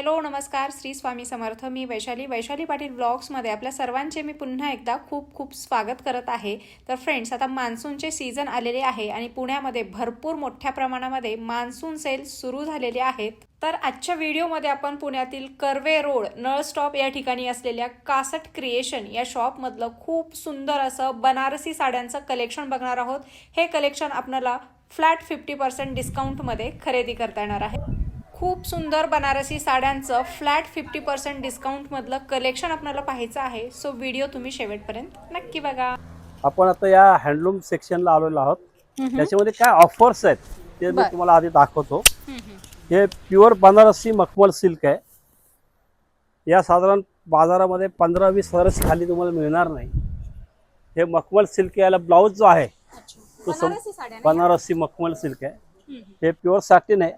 Hello नमस्कार. श्री स्वामी समर्थ. मी वैशाली. वैशाली पाटील ब्लॉग्समध्ये आपल्या सर्वांचे मी पुन्हा एकदा खूप खूप स्वागत करत आहे. तर फ्रेंड्स आता मान्सूनचे सीझन आलेले आहे आणि पुण्यामध्ये भरपूर मोठ्या प्रमाणामध्ये मान्सून सेल सुरू झालेले आहेत. तर आजच्या व्हिडिओमध्ये आपण पुण्यातील कर्वे रोड नळ स्टॉप या ठिकाणी असलेल्या कासट क्रिएशन या शॉपमधलं खूप सुंदर असं बनारसी साड्यांचं कलेक्शन बघणार आहोत. हे कलेक्शन आपल्याला फ्लॅट फिफ्टी पर्सेंट डिस्काउंटमध्ये खरेदी करता येणार आहे. खूप सुंदर बनारसी साड्यांचं फ्लॅट फिफ्टी पर्सेंट डिस्काउंटमधलं कलेक्शन आपल्याला पाहायचं आहे. सो व्हिडिओ तुम्ही शेवटपर्यंत नक्की बघा. आपण आता या हँडलूम सेक्शनला आलेलो आहोत. त्याच्यामध्ये काय ऑफर्स आहेत ते मी. तुम्हाला आधी दाखवतो. हे प्युअर बनारसी मखमल सिल्क आहे. या साधारण बाजारामध्ये पंधरा वीस हजाराची खाली तुम्हाला मिळणार नाही. हे मखमल सिल्क याला ब्लाऊज जो आहे तो बनारसी मखमल सिल्क आहे. हे प्युअर साटीन आहे.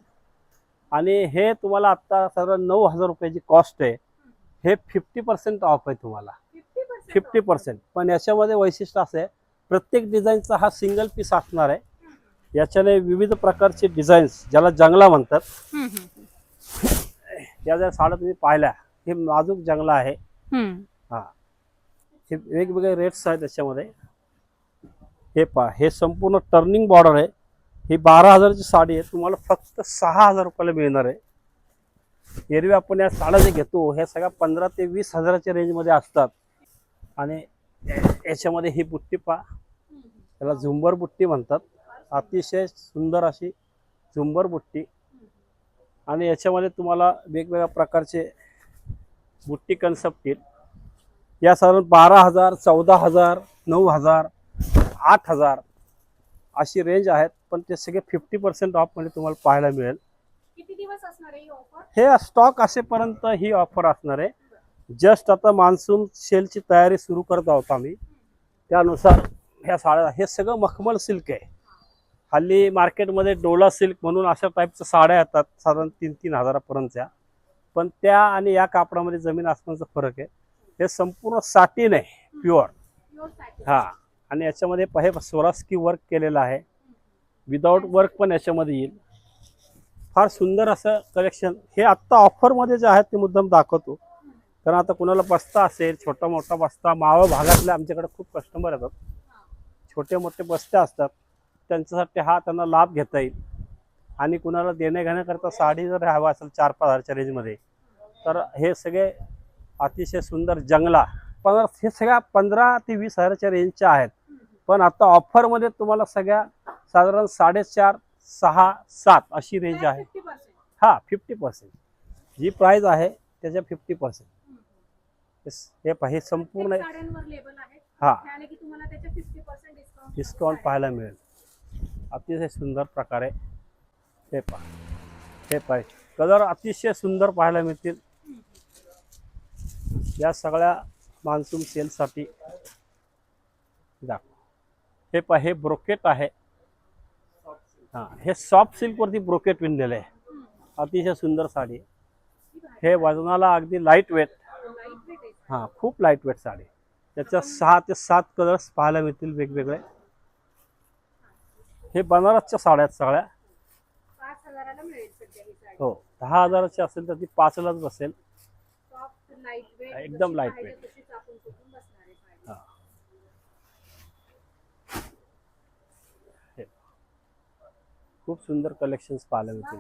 आणि हे तुम्हाला आत्ता साधारण नऊ हजार रुपयाची कॉस्ट आहे. हे फिफ्टी पर्सेंट ऑफ आहे तुम्हाला. फिफ्टी पर्सेंट पण याच्यामध्ये वैशिष्ट्य असं आहे प्रत्येक डिझाईनचा हा सिंगल पीस असणार आहे. याच्याने विविध प्रकारचे डिझाईन्स ज्याला जंगला म्हणतात. या जर साड्या तुम्ही पाहिल्या हे नाजूक जंगला आहे. हा. हे वेगवेगळे रेट्स आहेत त्याच्यामध्ये. हे पहा हे संपूर्ण टर्निंग बॉर्डर आहे. ही बारा हजारची साडी आहे. तुम्हाला फक्त सहा हजार रुपयाला मिळणार आहे. एरवी आपण या साड्या जे घेतो ह्या सगळ्या पंधरा ते वीस हजाराच्या रेंजमध्ये असतात. आणि याच्यामध्ये ही बुट्टी पा त्याला झुंबर बुट्टी म्हणतात. अतिशय सुंदर अशी झुंबर बुट्टी. आणि याच्यामध्ये तुम्हाला वेगवेगळ्या प्रकारचे बुट्टी कन्सेप्ट येईल. या साधारण बारा हजार चौदा हजार नऊ हजार आठ हजार अशी रेंज आहेत. पण ते सगळे फिफ्टी पर्सेंट ऑफमध्ये तुम्हाला पाहायला मिळेल. किती दिवस असणार आहे ही ऑफर हे स्टॉक असेपर्यंत ही ऑफर असणार आहे. जस्ट आता मान्सून सेलची तयारी सुरू करत आहोत आम्ही. त्यानुसार ह्या साड्या हे सगळं मखमल सिल्क आहे. हल्ली मार्केटमध्ये डोला सिल्क म्हणून अशा टाईपच्या साड्या येतात. साधारण तीन तीन हजारापर्यंतच्या. पण त्या आणि या कापडामध्ये जमीन आसमानचा फरक आहे. हे संपूर्ण साटीन आहे प्युअर हा. आणि याच्यामध्ये हे स्वरास्की वर्क केलेलं आहे. विदाऊट वर्क पण याच्यामध्ये येईल. फार सुंदर असं कलेक्शन हे आत्ता ऑफरमध्ये जे आहेत ते मुद्दाम दाखवतो. कारण आता कुणाला बस्ता असेल छोटा मोठा बस्ता मावळ भागातले आमच्याकडे खूप कस्टमर येतात. छोटे मोठे बस्ते असतात. त्यांच्यासाठी हा त्यांना लाभ घेता येईल. आणि कुणाला देणे घेण्याकरता साडी जर हवा असेल चार पाच हजारच्या रेंजमध्ये तर हे सगळे अतिशय सुंदर जंगला. पण हे सगळ्या पंधरा ते वीस हजाराच्या रेंजच्या आहेत. पण आता ऑफरमध्ये तुम्हाला सगळ्या साधारण साडेचार सहा सात अशी रेंज आहे. हा फिफ्टी पर्सेंट जी प्राइस आहे त्याच्या फिफ्टी पर्सेंट हे पहा हे संपूर्ण हा. डिस्काउंट पाहायला मिळेल. अतिशय सुंदर प्रकारे हे पहा. हे पाहिजे कलर अतिशय सुंदर पाहायला मिळतील. या सगळ्या मान्सून सेलसाठी दाखव. हे पहा हे ब्रोकेट आहे. हां हे सॉफ्ट सिल्कवरती ब्रोकेट विणलेलं आहे. अतिशय सुंदर साडी. हे वजनाला अगदी लाइट वेट हां खूप लाइट वेट साडी त्याच्या सहा ते सात कलर्स पाहायला मिळतील वेगवेगळे. हे बनारसच्या साड्या आहेत सगळ्या. पाच ही साडी हो दहा हजाराची असेल तर ती पाचलाच बसेल. सॉफ्ट लाइट वेट एकदम lightweight. तशीच आपण कुठून बसणार आहे साडी. हा. हे. खूप सुंदर कलेक्शन्स पाहायला मिळतील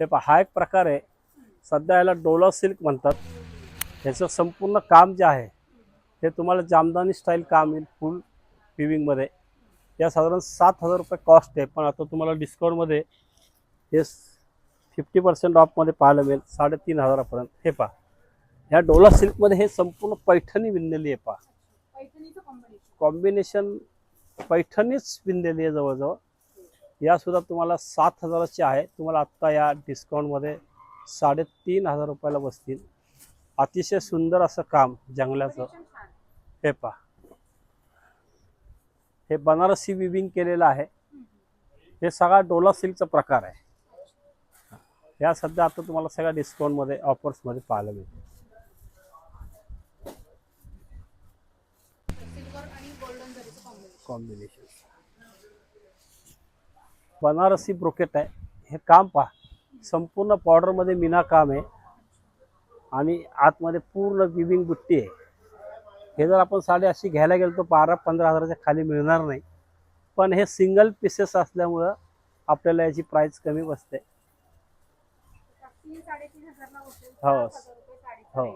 हे पहा हा एक प्रकार आहे. सध्या याला डोला सिल्क म्हणतात. ह्याचं संपूर्ण काम जे आहे हे तुम्हाला जामदानी स्टाईल काम येईल फुल विविंगमध्ये या साधारण सात हजार रुपये कॉस्ट आहे पण आता तुम्हाला डिस्काउंटमध्ये हे फिफ्टी पर्सेंट ऑफमध्ये पाहायला मिळेल साडेतीन हजारापर्यंत. हे पहा ह्या डोला सिल्कमध्ये हे संपूर्ण पैठणी विणलेली आहे पहा. पैठणीचं. कॉम्बिनेशन पैठणीच विणलेली आहे जवळजवळ. या सुद्धा तुम्हाला सात हजाराची आहे. तुम्हाला आत्ता या डिस्काउंटमध्ये साडेतीन हजार रुपयाला बसतील. अतिशय सुंदर असं काम जंगलाचं. हे पहा. हे बनारसी विविंग केलेलं आहे. हे सगळा डोला सिल्कचा प्रकार आहे. या सध्या आता तुम्हाला सगळ्या डिस्काउंटमध्ये ऑफर्समध्ये पाहायला मिळतील Silver आणि golden जरीचं combination. कॉम्बिनेशन बनारसी ब्रोकेट आहे. हे काम पहा. संपूर्ण पावडरमध्ये मीना काम आहे. आणि आतमध्ये पूर्ण विविंग बुट्टी आहे. हे जर आपण साडी अशी घ्यायला गेलो तर बारा पंधरा हजाराच्या खाली मिळणार नाही. पण हे सिंगल पीसेस असल्यामुळं आपल्याला याची प्राइस कमी बसते. हो. हो.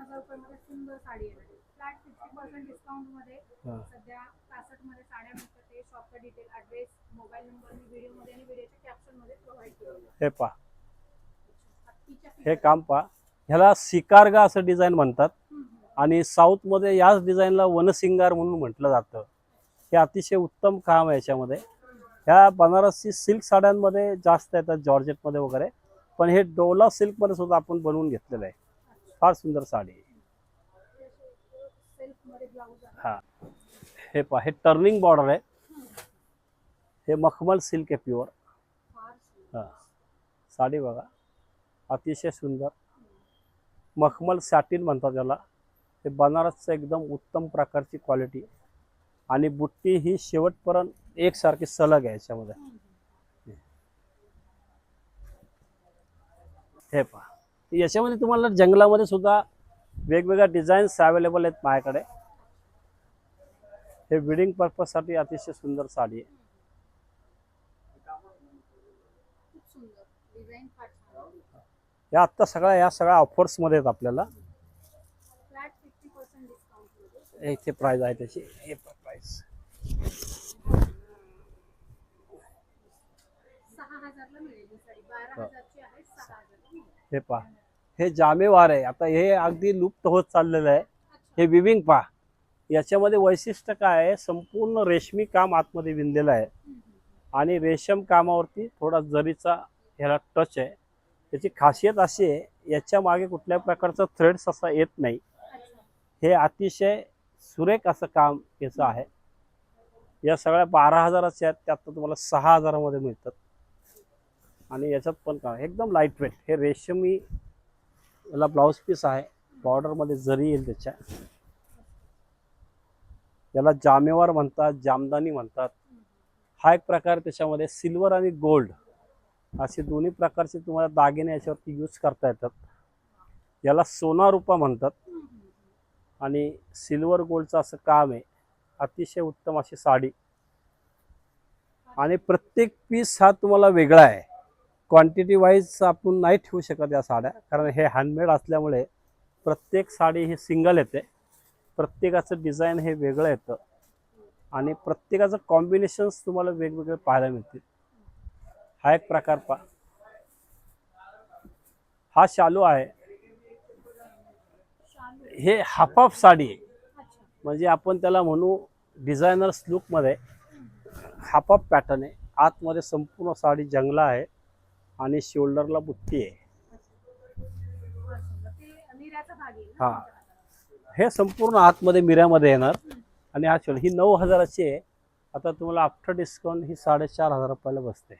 हजार रुपये हो. पर्सेंट डिस्काउंटमध्ये हा. सध्या कासटमध्ये साड्या मिळतात ते शॉपचा डिटेल ॲड्रेस मोबाईल नंबर मी व्हिडिओमध्ये आणि व्हिडिओच्या कॅप्शनमध्ये प्रोव्हाइड केलेलं आहे. हे हे काम पहा ह्याला सिकारगा असं डिझाईन म्हणतात. आणि साऊथमध्ये याच डिझाईनला वनसिंगार म्हणून म्हटलं जातं हे अतिशय उत्तम काम आहे याच्यामध्ये ह्या बनारसी सिल्क साड्यांमध्ये जास्त येतात जॉर्जेटमध्ये वगैरे पण हे डोला सिल्कमध्ये सुद्धा आपण बनवून घेतलेलं आहे फार सुंदर साडी आहे. सेल्फमध्ये ब्लाऊज आहे हा। हे पहा हे टर्निंग बॉर्डर आहे. हे मखमल सिल्क आहे प्युअर हां। हा साडी बघा. अतिशय सुंदर. मखमल सॅटिन म्हणतात त्याला हे बनारसचं एकदम उत्तम प्रकारची क्वालिटी आणि बुट्टी ही शेवटपर्यंत एकसारखी सलग आहे याच्यामध्ये. हे पहा. याच्यामध्ये तुम्हाला जंगलामध्ये सुद्धा वेगवेगळ्या डिझाईन्स अवेलेबल आहेत माझ्याकडे. हे विडिंग पर्पजसाठी अतिशय सुंदर साडी आहे. या आत्ता सगळ्या या सगळ्या ऑफर्समध्ये आहेत आपल्याला. इथे प्राइस आहे त्याची. हे प्राइस हे पहा. हे जामेवार आहे. आता हे अगदी लुप्त होत चाललेलं आहे. हे विविंग पहा. याच्यामध्ये वैशिष्ट्य काय आहे? संपूर्ण रेशमी काम आतमध्ये विणलेलं आहे. आणि रेशम कामावरती थोडा जरीचा ह्याला टच आहे. त्याची खासियत अशी आहे याच्या मागे कुठल्या प्रकारचा थ्रेड्स असा येत नाही. हे अतिशय सुरेख असं काम याचं आहे. या सगळ्या बारा हजाराच्या आहेत त्यात तुम्हाला सहा हजारामध्ये मिळतात. आणि याच्यात पण काय एकदम लाइट वेट हे रेशमी याला ब्लाऊज पीस आहे. बॉर्डरमध्ये जरी येईल त्याच्या. याला जामेवार म्हणतात जामदानी म्हणतात. हा एक प्रकार त्याच्यामध्ये सिल्वर आणि गोल्ड. असे दोन्ही प्रकारचे तुम्हाला दागिने याच्यावरती यूज करता येतात. याला सोना रुपा म्हणतात. आणि सिल्वर गोल्डचं असं काम आहे. अतिशय उत्तम अशी साडी. आणि प्रत्येक पीस हा तुम्हाला वेगळा आहे. क्वांटिटी वाईज आपण नाही ठेवू शकत या साड्या. कारण हे हँडमेड असल्यामुळे प्रत्येक साडी ही सिंगल येते. प्रत्येकाचं डिझाईन हे वेगळं येतं. आणि प्रत्येकाचं कॉम्बिनेशन्स तुम्हाला वेगवेगळे पाहायला मिळतील. हा एक प्रकार पहा. हा शालू आहे. हे हाफ ऑफ साडी आहे. म्हणजे आपण त्याला म्हणू डिझायनर्स लुकमध्ये हाफ ऑफ पॅटर्न आहे. आतमध्ये संपूर्ण साडी जंगला आहे आणि शोल्डरला बुट्टी आहे. हा. हे संपूर्ण आतमध्ये मिऱ्यामध्ये येणार. आणि हा ही नऊ हजाराची आहे. आता तुम्हाला आफ्टर डिस्काउंट ही साडेचार हजार रुपयाला बसते.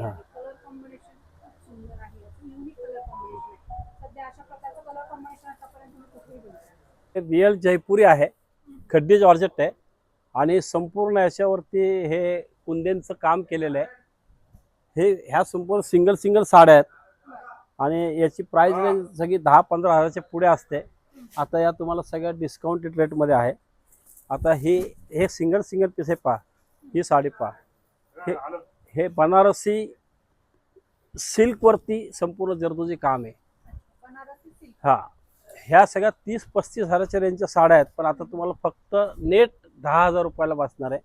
हा. रिअल जयपुरी आहे. खड्डी जॉर्जेट आहे. आणि संपूर्ण याच्यावरती हे कुंदेंचं काम केलेलं आहे. हे ह्या संपूर्ण सिंगल सिंगल साड्या आहेत. आणि याची प्राइस रेंज सगळी दहा पंधरा हजाराच्या पुढे असते. आता या तुम्हाला सगळ्या डिस्काउंटेड रेटमध्ये आहे. आता हे हे सिंगल सिंगल पीस हे पहा. ही साडी पहा. हे हे बनारसी सिल्कवरती संपूर्ण जरदोजी काम आहे. हा. ह्या सगळ्या तीस पस्तीस हजाराच्या रेंजच्या साड्या आहेत. पण आता तुम्हाला फक्त नेट दहा हजार रुपयाला बसणार आहे.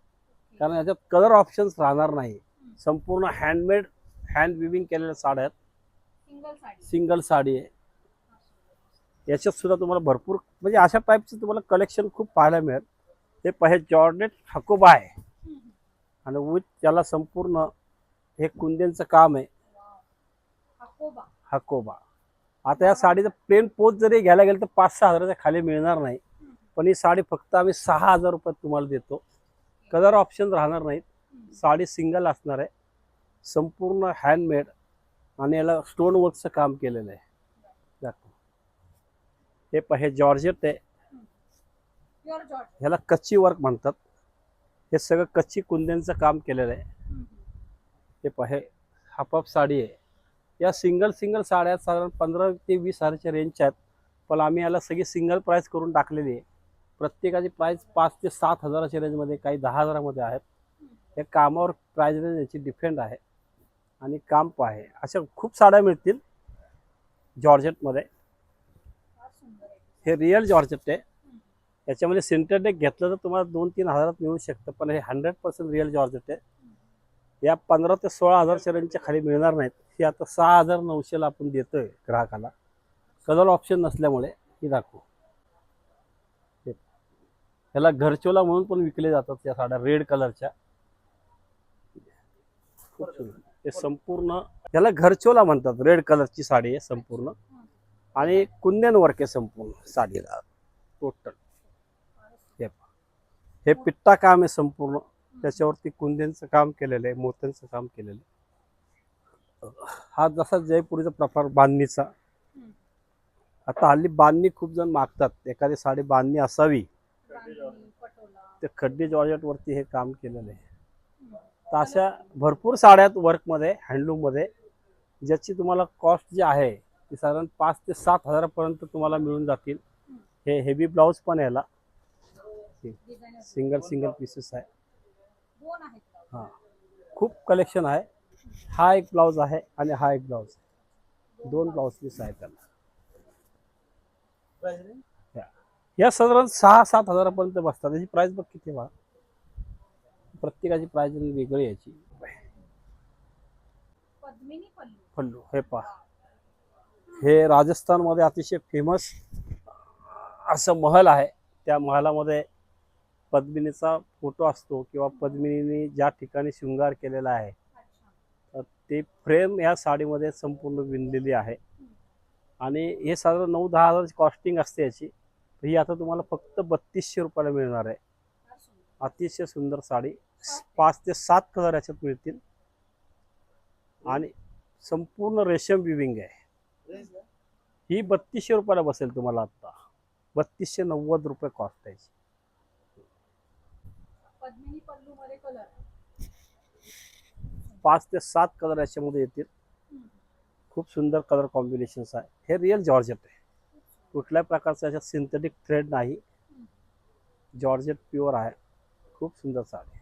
कारण याच्यात कलर ऑप्शन्स राहणार नाही. संपूर्ण हँडमेड हँड विविंग केलेल्या साड्या आहेत. सिंगल साडी आहे. याच्यात सुद्धा तुम्हाला भरपूर म्हणजे अशा टाईपचं तुम्हाला कलेक्शन खूप पाहायला मिळेल. हे पहे जॉर्नेट हकोबा आहे. आणि विथ त्याला संपूर्ण हे कुंदेंचं काम आहे. हकोबा आता या साडीचं प्लेन पोच जरी घ्यायला गेलं तर पाच सहा हजाराच्या खाली मिळणार नाही. पण ही साडी फक्त आम्ही सहा हजार रुपयात तुम्हाला देतो. कलर ऑप्शन राहणार नाहीत. साडी सिंगल असणार आहे. संपूर्ण हँडमेड आणि याला स्टोन वर्कचं काम केलेलं आहे. हे हे जॉर्जेट आहे. ह्याला कच्ची वर्क म्हणतात. हे सगळं कच्ची कुंद्यांचं काम केलेलं आहे. हे पहा हापअप साडी आहे. या सिंगल सिंगल साड्या साधारण पंधरा ते वीस हजारच्या रेंजच्या आहेत. पण आम्ही याला सगळी सिंगल प्राईस करून टाकलेली आहे. प्रत्येकाची प्राईस पाच ते सात हजाराच्या रेंजमध्ये काही दहा हजारामध्ये आहेत. या कामावर प्राईस रेंज याची डिफेंड आहे. आणि काम आहे. अशा खूप साड्या मिळतील जॉर्जेटमध्ये. हे रिअल जॉर्जेट आहे याच्यामध्ये सिंटरटेक घेतलं तर तुम्हाला दोन तीन हजारात मिळू शकतं पण हे हंड्रेड पर्सेंट रिअल जॉर्जेट आहे या पंधरा ते सोळा हजारच्या रेंजच्या खाली मिळणार नाहीत. ही आता सहा हजार नऊशेला आपण देतोय ग्राहकाला. कलर ऑप्शन नसल्यामुळे ही दाखवू. ह्याला घरचोला म्हणून पण विकले जातात या साड्या रेड कलरच्या ते संपूर्ण याला घरचोला म्हणतात रेड कलरची साडी आहे संपूर्ण. आणि कुंदन वर्क आहे संपूर्ण साडीला टोटल हे हे पिट्टा काम आहे संपूर्ण. त्याच्यावरती कुंद्यांचं काम केलेलं आहे मोत्यांचं काम केलेलं आहे. हा जसा जयपुरीचा प्रकार बांधणीचा. आता हल्ली बांधणी खूप जण मागतात. एखादी साडी बांधणी असावी. ते खड्डे जॉर्जेटवरती हे काम केलेलं आहे. तर अशा भरपूर साड्या आहेत वर्कमध्ये हँडलूममध्ये ज्याची तुम्हाला कॉस्ट जी आहे ती साधारण पाच ते सात हजारापर्यंत तुम्हाला मिळून जातील. हे हेवी ब्लाऊज पण आहे याला. सिंगल सिंगल पीसेस आहे. हां. खूप कलेक्शन आहे. हा एक ब्लाऊज आहे आणि हा एक ब्लाऊज आहे. दोन ब्लाऊज पीस आहेत त्याला. या- साधारण सहा सात हजारापर्यंत बसतात. याची प्राइस बघ किती बघा प्रत्येकाची प्राइस वेगळी आहे याची. पल्लू. हे पहा. हे राजस्थानमध्ये अतिशय फेमस असं महल आहे. त्या महालामध्ये पद्मिनीचा फोटो असतो किंवा पद्मिनीने ज्या ठिकाणी शृंगार केलेला आहे तर ते फ्रेम या साडीमध्ये संपूर्ण विणलेली आहे. आणि हे साधारण नऊ दहा हजाराची कॉस्टिंग असते याची. तर ही आता तुम्हाला फक्त बत्तीसशे रुपयाला मिळणार आहे. अतिशय सुंदर साडी. पाच ते सात कलर याच्यात मिळतील. आणि संपूर्ण रेशम विविंग आहे. ही बत्तीसशे रुपयाला बसेल तुम्हाला आता बत्तीसशे नव्वद रुपये कॉस्ट आहे पाच ते सात कलर याच्यामध्ये येतील. खूप सुंदर कलर कॉम्बिनेशन्स आहे. हे रिअल जॉर्जेट आहे. कुठल्याही प्रकारचं याच्यात सिंथेटिक थ्रेड नाही. जॉर्जेट प्युअर आहे. खूप सुंदर साडी